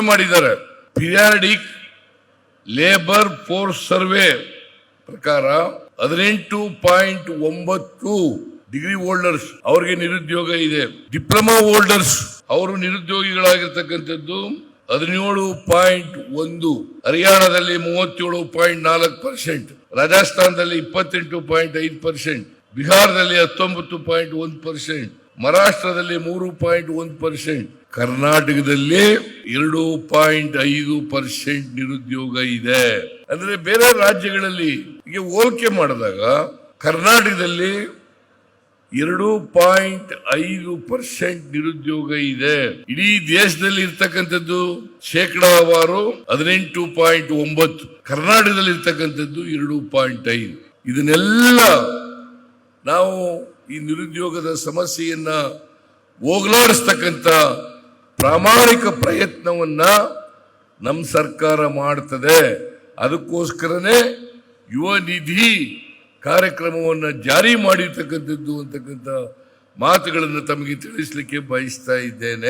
Survey ಮಾಡಿದ್ದಾರೆ. Periodic labour force survey ಪ್ರಕಾರ ಹದಿನೆಂಟು ಪಾಯಿಂಟ್ ಒಂಬತ್ತು ಡಿಗ್ರಿ ಹೋಲ್ಡರ್ಸ್ ಅವರಿಗೆ ನಿರುದ್ಯೋಗ ಇದೆ. ಡಿಪ್ಲೊಮಾ ಹೋಲ್ಡರ್ಸ್ ಅವರು ನಿರುದ್ಯೋಗಿಗಳಾಗಿರ್ತಕ್ಕಂಥದ್ದು ಹದಿನೇಳು ಪಾಯಿಂಟ್ ಒಂದು, ಹರಿಯಾಣದಲ್ಲಿ ಮೂವತ್ತೇಳು ಪಾಯಿಂಟ್ ನಾಲ್ಕು ಪರ್ಸೆಂಟ್ ರಾಜಸ್ಥಾನದಲ್ಲಿ ಇಪ್ಪತ್ತೆಂಟು ಪಾಯಿಂಟ್ ಐದು ಪರ್ಸೆಂಟ್ ಬಿಹಾರದಲ್ಲಿ ಹತ್ತೊಂಬತ್ತು ಪಾಯಿಂಟ್ ಒಂದು ಪರ್ಸೆಂಟ್, ಮಹಾರಾಷ್ಟ್ರದಲ್ಲಿ ಮೂರು ಪಾಯಿಂಟ್ ಒಂದು ಪರ್ಸೆಂಟ್, ಕರ್ನಾಟಕದಲ್ಲಿ ಎರಡು ಪಾಯಿಂಟ್ ಐದು ಪರ್ಸೆಂಟ್ ನಿರುದ್ಯೋಗ ಇದೆ. ಅಂದ್ರೆ ಬೇರೆ ರಾಜ್ಯಗಳಲ್ಲಿ ಹೋಲಿಕೆ ಮಾಡಿದಾಗ ಕರ್ನಾಟಕದಲ್ಲಿ ಎರಡು ಪಾಯಿಂಟ್ ಐದು ಪರ್ಸೆಂಟ್ ನಿರುದ್ಯೋಗ ಇದೆ. ಇಡೀ ದೇಶದಲ್ಲಿ ಇರ್ತಕ್ಕಂಥದ್ದು ಶೇಕಡಾವಾರು ಹದಿನೆಂಟು ಪಾಯಿಂಟ್ ಒಂಬತ್ತು, ಕರ್ನಾಟಕದಲ್ಲಿ ಇರ್ತಕ್ಕಂಥದ್ದು ಎರಡು ಪಾಯಿಂಟ್ ಐದು. ಇದನ್ನೆಲ್ಲ ನಾವು ಈ ನಿರುದ್ಯೋಗದ ಸಮಸ್ಯೆಯನ್ನ ಹೋಗಲಾಡಿಸ್ತಕ್ಕಂಥ ಪ್ರಾಮಾಣಿಕ ಪ್ರಯತ್ನವನ್ನ ನಮ್ಮ ಸರ್ಕಾರ ಮಾಡ್ತದೆ. ಅದಕ್ಕೋಸ್ಕರನೇ ಯುವ ನಿಧಿ ಕಾರ್ಯಕ್ರಮವನ್ನು ಜಾರಿ ಮಾಡಿರ್ತಕ್ಕಂಥದ್ದು ಅಂತಕ್ಕಂಥ ಮಾತುಗಳನ್ನು ತಮಗೆ ತಿಳಿಸಲಿಕ್ಕೆ ಬಯಸ್ತಾ ಇದ್ದೇನೆ.